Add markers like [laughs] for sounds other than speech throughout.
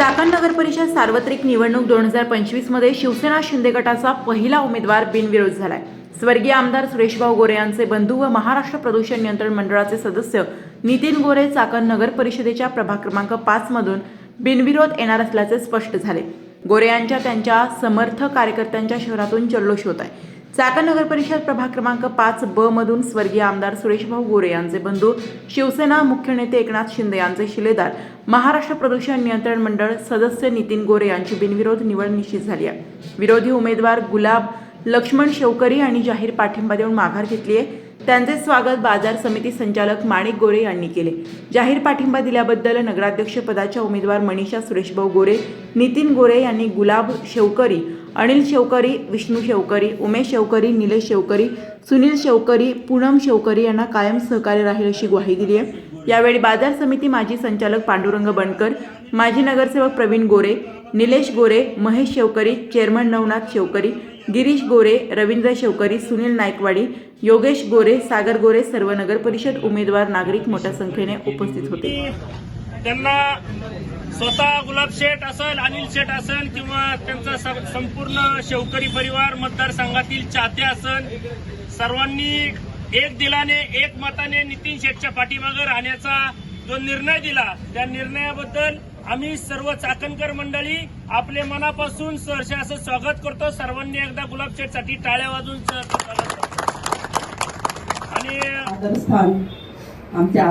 चाकण नगर परिषद सार्वत्रिक निवडणूक दोन हजार पंचवीसमध्ये शिवसेना शिंदे गटाचा पहिला उमेदवार बिनविरोध झालाय. स्वर्गीय आमदार सुरेशभाऊ गोरे यांचे बंधू व महाराष्ट्र प्रदूषण नियंत्रण मंडळाचे सदस्य नितीन गोरे चाकण नगर परिषदेच्या प्रभाग क्रमांक पाच मधून बिनविरोध येणार असल्याचे स्पष्ट झाले. गोरे यांच्या त्यांच्या समर्थ कार्यकर्त्यांच्या शहरातून जल्लोष होत आहे. चाकण नगर परिषद प्रभाग क्रमांक पाच ब मधून स्वर्गीय आमदार सुरेशभाऊ गोरे यांचे बंधू शिवसेना मुख्य नेते एकनाथ शिंदे यांचे शिलेदार महाराष्ट्र प्रदूषण नियंत्रण मंडळ सदस्य नितीन गोरे यांची बिनविरोध निवड निश्चित झाली आहे. विरोधी उमेदवार गुलाब लक्ष्मण शेवकरी यांनी जाहीर पाठिंबा देऊन माघार घेतली आहे. त्यांचे स्वागत बाजार समिती संचालक माणिक गोरे यांनी केले. जाहीर पाठिंबा दिल्याबद्दल नगराध्यक्ष पदाच्या उमेदवार मनीषा सुरेशभाऊ गोरे नितीन गोरे यांनी गुलाब शेवकरी अनिल शेवकरी विष्णू शेवकरी उमेश शेवकरी निलेश शेवकरी सुनील शेवकरी पूनम शेवकरी यांना कायम सहकार्य राहील अशी ग्वाही दिली आहे. यावेळी बाजार समिती माजी संचालक पांडुरंग बनकर माजी नगरसेवक प्रवीण गोरे निलेश गोरे महेश शेवकरी चेअरमन नवनाथ शेवकरी गिरीश गोरे रवींद्र शेवकरी सुनील नायकवाडी योगेश गोरे सागर गोरे सर्व नगर परिषद उमेदवार नागरिक मोठ्या संख्येने उपस्थित होते. त्यांना स्वतः गुलाब शेठ असेल अनिल शेठ असेल किंवा त्यांचा संपूर्ण शेवकरी परिवार मतदारसंघातील चाहते असेल सर्वांनी एक दिलाने एक मताने नितीन शेठच्या पाठीमागे राहण्याचा जो निर्णय दिला त्या निर्णयाबद्दल आम्ही सर्व चाकणकर मंडळी आपले मनापासून सहर्ष असं स्वागत करतो. सर्वांनी एकदा गुलाब शेठसाठी टाळ्या वाजून आणि आमच्या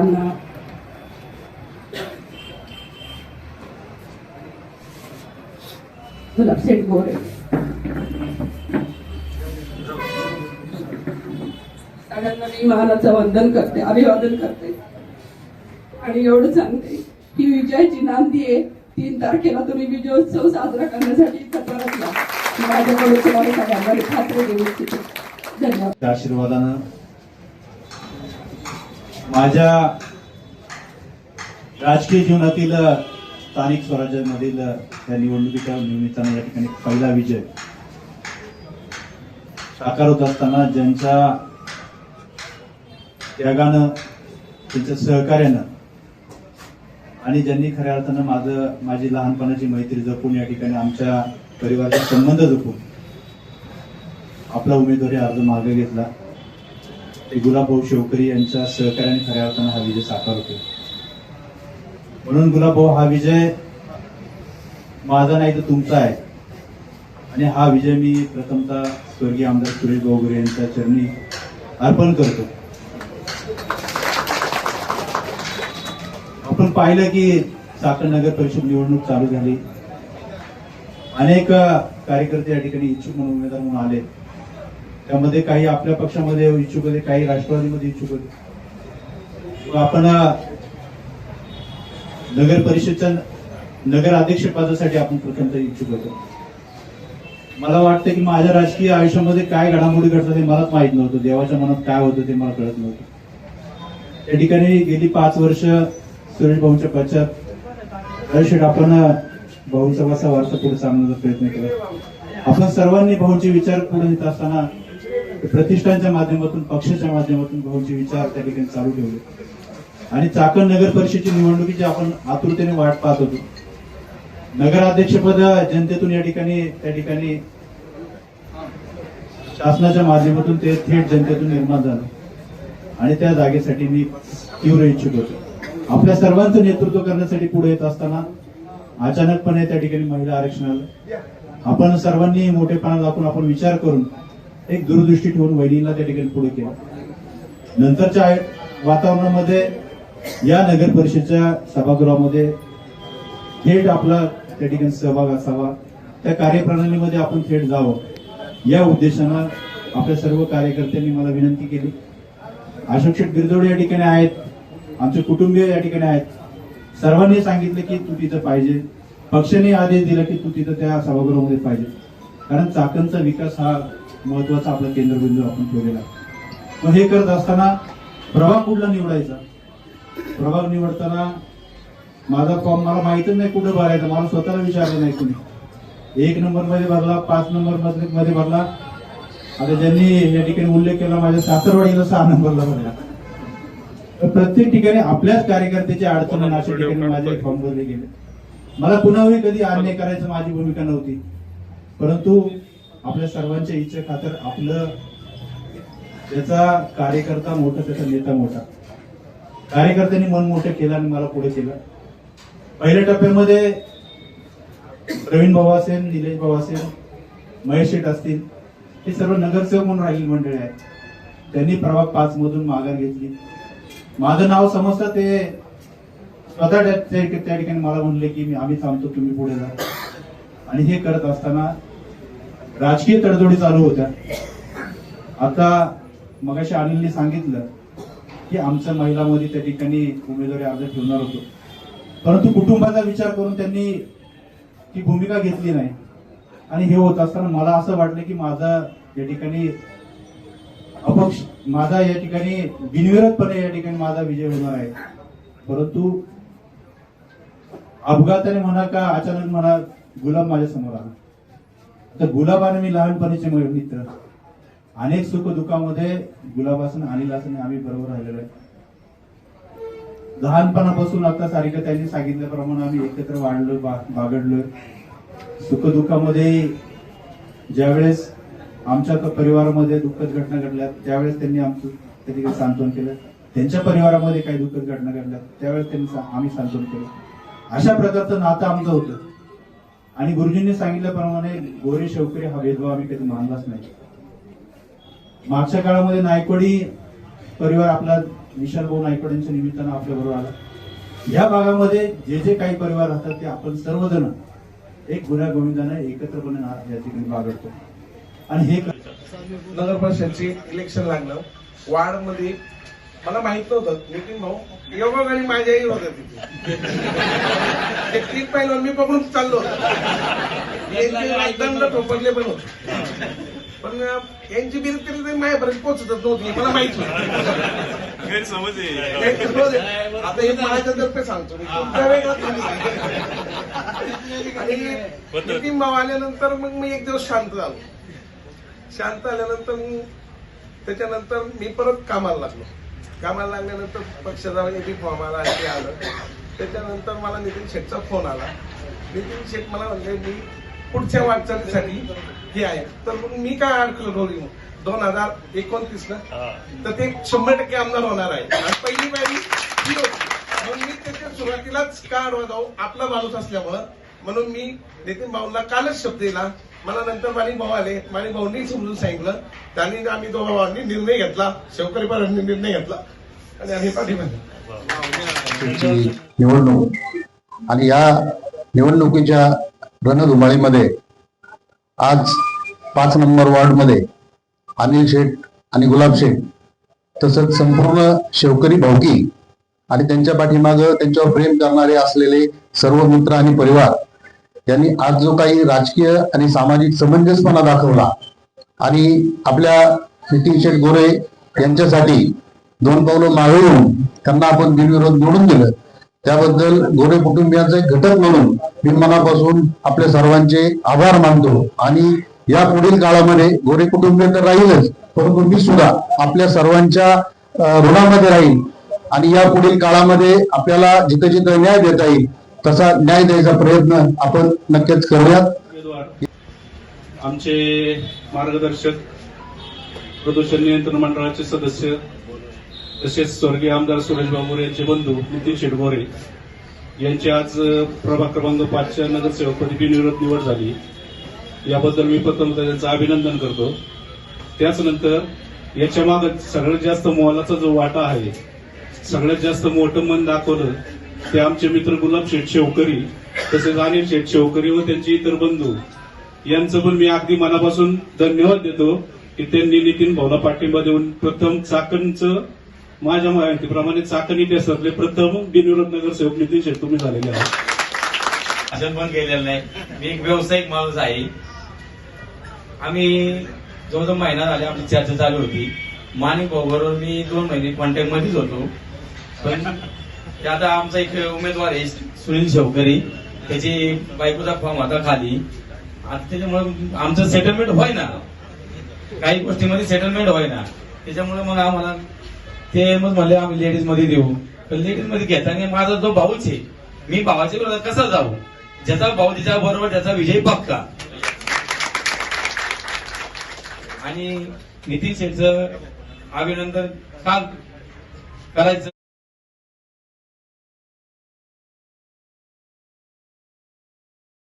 अण्णा गुलाबशेठ गोरे सगळ्यांना मी महाराजचं वंदन करते अभिवादन करते. आणि एवढं सांगते की विजयाची नांदी आहे तीन तारखेला तुम्ही विजयोत्सव साजरा करण्यासाठी इथं माझ्याकडून तुम्हाला सगळ्यांना खात्री देऊ इच्छिते. धन्यवाद. आशीर्वादानं माझ्या राजकीय जीवनातील स्थानिक स्वराज्यामधील त्या निवडणुकीच्या निमित्तानं या ठिकाणी पहिला विजय साकार होत असताना ज्यांच्या त्यागानं त्यांच्या सहकार्यानं आणि ज्यांनी खऱ्या अर्थानं माझं माझी लहानपणाची मैत्री जपून या ठिकाणी आमच्या परिवाराचा संबंध जपून आपला उमेदवारी अर्ज मागे घेतला ते गुलाबभाऊ शेवकरी यांच्या सहकार्याने खऱ्या अर्थानं हा विजय साकार होतो म्हणून गुलाबभाऊ हा विजय माझा नाही तर तुमचा आहे. आणि हा विजय मी प्रथमतः स्वर्गीय आमदार सुरेश गोगरे यांच्या चरणी अर्पण करतो. आपण पाहिलं की साखर नगर परिषद निवडणूक चालू झाली. अनेक कार्यकर्ते या ठिकाणी इच्छुक म्हणून उमेदवार म्हणून आले. त्यामध्ये काही आपल्या पक्षामध्ये इच्छुक होते काही राष्ट्रवादीमध्ये इच्छुक होते. आपण नगर परिषदच्या नगर अध्यक्ष पदासाठी आपण प्रथमतः इच्छुक होतो. मला वाटतं की माझ्या राजकीय आयुष्यामध्ये काय घडामोडी घडतात हे मलाच माहीत नव्हतं. देवाच्या मनात काय होतं ते मला कळत नव्हतं. त्या ठिकाणी गेली पाच वर्ष सुरेश भाऊंच्या पश्चात शेठ आपण अ, भाऊंचा कसा वारसा पुढे सांगण्याचा प्रयत्न केला. आपण सर्वांनी भाऊंचे विचार पुढे नेत असताना प्रतिष्ठानच्या माध्यमातून पक्षाच्या माध्यमातून भाऊंचे विचार त्या ठिकाणी चालू ठेवले. आणि चाकण नगर परिषदेची निवडणुकीची आपण आतुरतेने वाट पाहत होतो. नगराध्यक्षपद जनतेतून या ठिकाणी त्या ठिकाणी शासनाच्या माध्यमातून ते थेट जनतेतून निर्माण झालं. आणि त्या जागेसाठी मी तीव्र इच्छुक होतो. आपल्या सर्वांचं नेतृत्व करण्यासाठी पुढे येत असताना अचानकपणे त्या ठिकाणी महिला आरक्षण आलं. आपण सर्वांनी मोठेपणा दाखवून आपण विचार करून एक दूरदृष्टी ठेवून वहिनीला त्या ठिकाणी पुढे केलं. नंतरच्या वातावरणामध्ये या नगर परिषदेच्या सभागृहामध्ये थेट आपला त्या ठिकाणी सहभाग असावा. त्या कार्यप्रणालीमध्ये आपण थेट जावं. या उद्देशानं आपल्या सर्व कार्यकर्त्यांनी मला विनंती केली. अशोक शेठ बिरदोडे या ठिकाणी आहेत. आमचे कुटुंबीय या ठिकाणी आहेत. सर्वांनी सांगितलं की तू तिथं पाहिजे. पक्षाने आदेश दिला की तू तिथं त्या सभागृहामध्ये पाहिजे. कारण चाकणचा विकास हा महत्त्वाचा आपला केंद्रबिंदू आपण ठेवलेला मग हे करत असताना प्रभाग कुठला निवडायचा? प्रभाग निवडताना माझा फॉर्म मला माहितच नाही कुठं भरायचा मला स्वतःला विचारलं नाही कुणी. एक नंबरमध्ये भरला पाच नंबरमध्ये मध्ये भरला. आता ज्यांनी या ठिकाणी उल्लेख केला माझ्या सासरवाडीला सहा नंबरला भरला. तर प्रत्येक ठिकाणी आपल्याच कार्यकर्त्याची अडचणी अशा ठिकाणी माझे फॉर्म भरले गेले. मला कुणाही कधी अन्याय करायचं माझी भूमिका नव्हती. परंतु आपल्या सर्वांच्या इच्छे खातर आपलं त्याचा कार्यकर्ता मोठा त्याचा नेता मोठा. कार्यकर्त्यांनी मन मोठं केलं आणि मला पुढे केलं. पहिल्या टप्प्यामध्ये प्रवीण भाऊ असेल निलेश भाऊ असेल महेश शेठ असतील हे सर्व नगरसेवक म्हणून राहील मंडळी आहेत. त्यांनी प्रभाग पाच मधून माघार घेतली. माझं नाव समजतं ते स्वतः त्या त्या ठिकाणी मला म्हणले की मी आम्ही थांबतो तुम्ही पुढे जा. आणि हे करत असताना राजकीय तडजोडी चालू होत्या. आता मगाशी अनिलने सांगितलं की आमच्या महिलामध्ये त्या ठिकाणी उमेदवारी अर्ज ठेवणार होतो. परंतु कुटुंबाचा विचार करून त्यांनी ती भूमिका घेतली नाही. आणि हे होत असताना मला असं वाटलं की माझा या ठिकाणी अपक्ष माझा या ठिकाणी बिनविरोधपणे या ठिकाणी माझा विजय होणार आहे. परंतु अपघाताने म्हणा का अचानक म्हणा गुलाब माझ्यासमोर आला. तर गुलाबाने मी लहानपणीचे मित्र. अनेक सुख दुःखामध्ये गुलाबासन अनिल असन आम्ही बरोबर राहिलेलो आहे. लहानपणापासून आता सारिका त्यांनी सांगितल्याप्रमाणे आम्ही एकत्र वाढलो बा- बागडलोय सुखदुःखामध्ये ज्यावेळेस आमच्या परिवारामध्ये दुःखद घटना घडल्या त्यावेळेस त्यांनी आमचं त्या ठिकाणी सांत्वन केलं. त्यांच्या परिवारामध्ये काही दुःखद घटना घडल्या त्यावेळेस त्यांनी आम्ही सांत्वन केलं. अशा प्रकारचं नातं आमचं होतं. आणि गुरुजींनी सांगितल्याप्रमाणे गोरे शेवकरी हा भेदभाव आम्ही कधी मानलाच नाही. मागच्या काळामध्ये नायकवाडी परिवार आपला विशाल भाऊ नायकवाड्यांच्या निमित्तानं आपल्या बरोबर आला. या भागामध्ये जे जे काही परिवार राहतात ते आपण सर्वजण एक गुन्हा गोविंदानं एकत्रपणे या ठिकाणी बागडतो. आणि हे नगर परिषदचे इलेक्शन लागलं. वार्डमध्ये मला माहीत नव्हतं नितीन भाऊ योगाने माझ्याही होत्या तिथे. ते क्लिप पाहिलं मी पकडून चाललो होतो. [laughs] दंड ठोपरले पण होते. पण यांची बिल तरी तरी माझ्यापर्यंत पोहोचतच नव्हती मला माहीत गैरसमज आहे. आहे. आता हे माझ्या तर्फे सांगतो मी तुमच्या वेगळा आणि नितीन भाऊ आल्यानंतर मग मी एक दिवस शांत झालो. शांत आल्यानंतर मग त्याच्यानंतर मी परत कामाला लागलो. कामाला लागल्यानंतर पक्षाचा एबी फॉर्म आला ते आलं. त्याच्यानंतर मला नितीन शेठचा फोन आला. नितीन शेठ मला म्हणले मी पुढच्या वाटचालीसाठी हे आहे. तर मग मी काय अडकलो दोन हजार एकोणतीस ला. तर ते शंभर टक्के आमदार होणार आहे. आणि पहिली पायरी ही होती. म्हणून मी त्याच्या सुरुवातीलाच का आडवा जाऊ? आपला माणूस असल्यामुळं. म्हणून मी नितीन भाऊंना कालच शब्द दिला. मला नंतर माणिक भाऊ आले. माणिक भाऊंनी समजून सांगितलं. त्यांनी आम्ही दोघा भावांनी निर्णय घेतला. शेवकरी परांनी निर्णय घेतला. आणि आम्ही ची निवडणूक आणि या निवडणुकीच्या रणधुमाळीमध्ये आज पाच नंबर वॉर्डमध्ये अनिल शेठ आणि गुलाब शेठ तसंच संपूर्ण शेवकरी भावकी आणि त्यांच्या पाठीमागं त्यांच्यावर प्रेम करणारे असलेले सर्व मित्र आणि परिवार यांनी आज जो काही राजकीय आणि सामाजिक समंजसपणा दाखवला आणि आपल्या नितीन शेठ गोरे यांच्यासाठी दोन पावलं मागे त्यांना आपण बिनविरोध निवडून दिलं. त्याबद्दल गोरे कुटुंबियांचा एक घटक म्हणून मी मनापासून आपल्या सर्वांचे आभार मानतो. आणि या पुढील काळामध्ये गोरे कुटुंबीय तर राहीलच परंतु मी सुद्धा आपल्या सर्वांच्या ऋणामध्ये राहील आणि या पुढील काळामध्ये आपल्याला जिथं जिथं न्याय देता येईल तसा न्याय द्यायचा प्रयत्न आपण नक्कीच करूयात. आमचे मार्गदर्शक प्रदूषण नियंत्रण मंडळाचे सदस्य तसेच स्वर्गीय आमदार सुरेश बाबूरे यांचे बंधू नितीन शेटगोरे यांची आज प्रभाग क्रमांक पाचच्या नगरसेवकपदी बिनविरोध निवड झाली. याबद्दल मी प्रथम त्यांचं अभिनंदन करतो. त्याचनंतर याच्या माग सगळ्यात जास्त मोलाचा जो वाटा आहे सगळ्यात जास्त मोठं मन दाखवलं ते आमचे मित्र गुलाब शेठ शेवकरी तसेच अनिल शेठ शेवकरी व त्यांचे इतर बंधू. यांचं पण मी अगदी मनापासून धन्यवाद देतो की त्यांनी नितीन भाऊला पाठिंबा देऊन प्रथम चाकणचं माझ्या माहितीप्रमाणे चाकण इतिहासातले प्रथम बिनविरोध नगरसेवक नितीन शेठ तुम्ही झालेले आहात. भाषण पण केलेलं नाही. मी एक व्यावसायिक माणूस आहे. आम्ही जवळजवळ महिना झाले आपली चर्चा चालू होती. माणिक बरोबर मी दोन महिने कॉन्टॅक्ट मध्येच होतो. पण ते आता आमचा एक उमेदवार आहे सुनील शेवकरी. त्याची बायकोचा फॉर्म होता खाली. आता त्याच्यामुळे आमचं सेटलमेंट होय ना काही गोष्टीमध्ये सेटलमेंट होय ना त्याच्यामुळे मग आम्हाला ते मग म्हणले आम्ही लेडीजमध्ये देऊ. लेडीजमध्ये घेताना माझा जो भाऊच आहे मी भावाच्या विरोधात कसा जाऊ? ज्याचा भाऊ तिच्या बरोबर त्याचा विजय पक्का? आणि नितीन शेठचं अभिनंदन का करायचं?